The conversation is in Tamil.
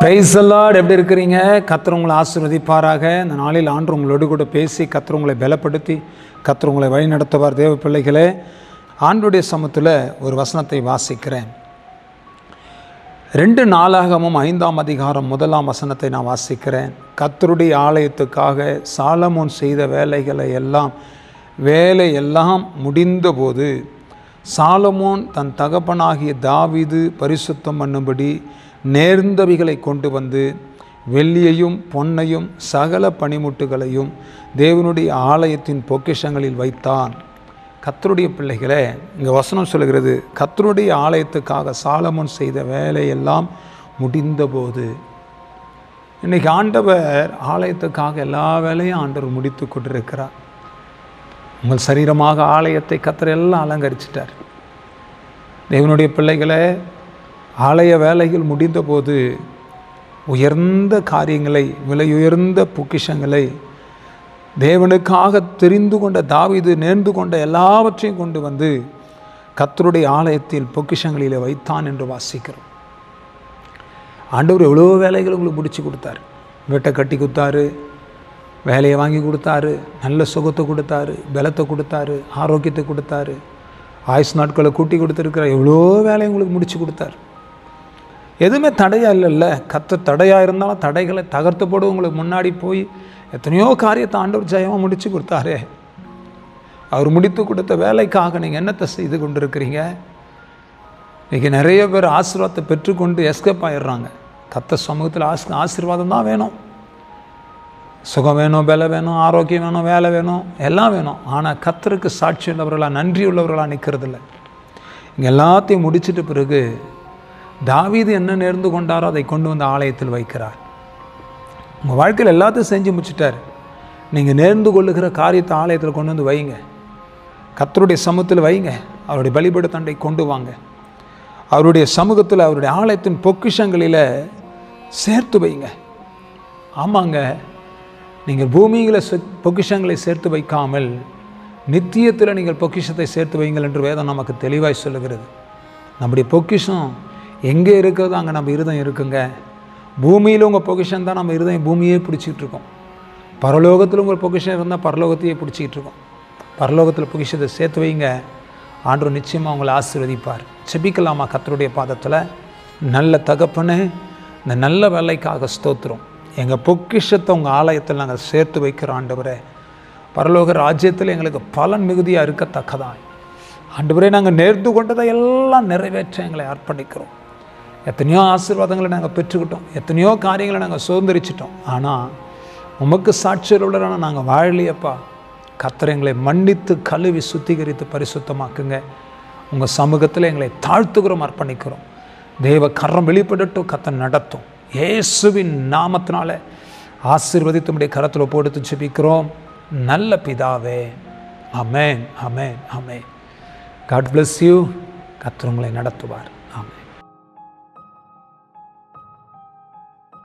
பிரைஸ் அல்லாட் எப்படி இருக்கிறீங்க? கத்தர் உங்களை ஆசிர்வதிப்பாராக. இந்த நாளில் ஆண்டு உங்களோடு கூட பேசி கத்தர் உங்களை பலப்படுத்தி கத்தர் உங்களை வழி நடத்துவார். தேவ பிள்ளைகளே ஆண்டுடைய சமத்தில் ஒரு வசனத்தை வாசிக்கிறேன். ரெண்டு நாளாகமும் ஐந்தாம் அதிகாரம் முதலாம் வசனத்தை நான் வாசிக்கிறேன். கத்தருடைய ஆலயத்துக்காக சாலமோன் செய்த வேலைகளை எல்லாம் வேலை எல்லாம் முடிந்தபோது சாலமோன் தன் தகப்பனாகிய தாவிது பரிசுத்தம் பண்ணும்படி நேர்ந்தவைகளை கொண்டு வந்து வெள்ளியையும் பொன்னையும் சகல பனிமுட்டுகளையும் தேவனுடைய ஆலயத்தின் பொக்கிஷங்களில் வைத்தான். கத்தருடைய பிள்ளைகளே இங்கே வசனம் சொல்கிறது கத்தருடைய ஆலயத்துக்காக சாலமோன் செய்த வேலையெல்லாம் முடிந்தபோது. இன்றைக்கி ஆண்டவர் ஆலயத்துக்காக எல்லா வேலையும் ஆண்டவர் முடித்து கொண்டிருக்கிறார். உங்கள் சரீரமாக ஆலயத்தை கத்தர் எல்லாம் அலங்கரிச்சிட்டார். தேவனுடைய பிள்ளைகளை ஆலய வேலைகள் முடிந்தபோது உயர்ந்த காரியங்களை விலையுயர்ந்த பொக்கிஷங்களை தேவனுக்காக தெரிந்து கொண்ட தாவிது நேர்ந்து கொண்ட எல்லாவற்றையும் கொண்டு வந்து கத்தருடைய ஆலயத்தில் பொக்கிஷங்களிலே வைத்தான் என்று வாசிக்கிறோம். ஆண்டவர் எவ்வளோ வேலைகள் உங்களுக்கு முடிச்சு கொடுத்தாரு. வீட்டை கட்டி கொடுத்தாரு. வேலையை வாங்கி கொடுத்தாரு நல்ல சுகத்தை கொடுத்தாரு பலத்தை கொடுத்தாரு ஆரோக்கியத்தை கொடுத்தாரு ஆயுஸ் நாட்களை கூட்டி கொடுத்துருக்கிறார் எவ்வளோ வேலையை உங்களுக்கு முடித்து கொடுத்தாரு. எதுவுமே தடையாக இல்லைல்ல. கத்த தடையாக இருந்தாலும் தடைகளை தகர்த்து போட உங்களுக்கு முன்னாடி போய் எத்தனையோ காரியத்தை ஆண்டவர் ஜெயமாக முடித்து கொடுத்தாரே. அவர் முடித்து கொடுத்த வேலைக்காக நீங்கள் என்னத்தை செய்து கொண்டு இருக்கிறீங்க இன்றைக்கி நிறைய பேர் ஆசீர்வாதத்தை பெற்றுக்கொண்டு எஸ்கேப் ஆயிடுறாங்க. கத்த சமூகத்தில் ஆஸ் ஆசீர்வாதம் தான் வேணும். சுகம் வேணும் வேலை வேணும் ஆரோக்கியம் வேணும் வேலை வேணும் எல்லாம் வேணும். ஆனால் கத்தருக்கு சாட்சி உள்ளவர்களாக நன்றி உள்ளவர்களாக நிற்கிறதில்ல இங்கே எல்லாத்தையும் முடிச்சிட்ட பிறகு தாவீது என்ன நேர்ந்து கொண்டாரோ அதை கொண்டு வந்து ஆலயத்தில் வைக்கிறார். உங்கள் வாழ்க்கையில் எல்லாத்தையும் செஞ்சு முடிச்சிட்டார். நீங்கள் நேர்ந்து கொள்ளுகிற காரியத்தை ஆலயத்தில் கொண்டு வந்து வைங்க. கத்தருடைய சமூகத்தில் வைங்க. அவருடைய பலிபடு தண்டை கொண்டு வாங்க. அவருடைய சமூகத்தில் அவருடைய ஆலயத்தின் பொக்கிஷங்களில் சேர்த்து வைங்க. ஆமாங்க நீங்கள் பூமியில் பொக்கிஷங்களை சேர்த்து வைக்காமல் நித்தியத்தில் நீங்கள் பொக்கிஷத்தை சேர்த்து வைங்கள் என்று வேதம் நமக்கு தெளிவாய் சொல்லுகிறது. நம்முடைய பொக்கிஷம் எங்கே இருக்கிறதோ அங்கே நம்ம இருதயம் இருக்குங்க. பூமியில் உங்கள் பொக்கிஷன் தான் நம்ம இருதயம் பூமியே பிடிச்சிக்கிட்டு இருக்கோம் பரலோகத்தில் உங்கள் பொக்கிஷன் இருந்தால் பரலோகத்தையே பிடிச்சிக்கிட்டு இருக்கோம் பரலோகத்தில் பொக்கிஷத்தை சேர்த்து வைங்க. ஆண்டு நிச்சயமாக உங்களை ஆசீர்வதிப்பார். செபிக்கலாமா கத்தருடைய பாதத்தில்? நல்ல தகப்பனே இந்த நல்ல வேலைக்காக ஸ்தோத்திரம். எங்கள் பொக்கிஷத்தை உங்கள் ஆலயத்தில் நாங்கள் சேர்த்து வைக்கிற ஆண்டவரே. பரலோக ராஜ்யத்தில் எங்களுக்கு பலன் மிகுதியாக இருக்கத்தக்கதான் ஆண்டவரே நாங்கள் நேர்ந்து கொண்டதை எல்லாம் நிறைவேற்ற எங்களை அர்ப்பணிக்கிறோம். எத்தனையோ ஆசீர்வாதங்களை நாங்கள் பெற்றுக்கிட்டோம் எத்தனையோ காரியங்களை நாங்கள் சுதந்திரிச்சிட்டோம். ஆனால் உமக்கு சாட்சியில் நாங்கள் வாழலையப்பா. கத்தர் எங்களை மன்னித்து கழுவி சுத்திகரித்து பரிசுத்தமாக்குங்க. உங்கள் சமூகத்தில் எங்களை தாழ்த்துகிறோம் அர்ப்பணிக்கிறோம். தெய்வ கரம் வெளிப்படட்டும் கத்தை நடத்தும். இயேசுவின் நாமத்தினால ஆசீர்வதித்துடைய கரத்தில் போடுத்து ஜெபிக்கிறோம். நல்ல பிதாவே. Amen amen amen God bless you கத்திரங்களை நடத்துவார். ஆமென்.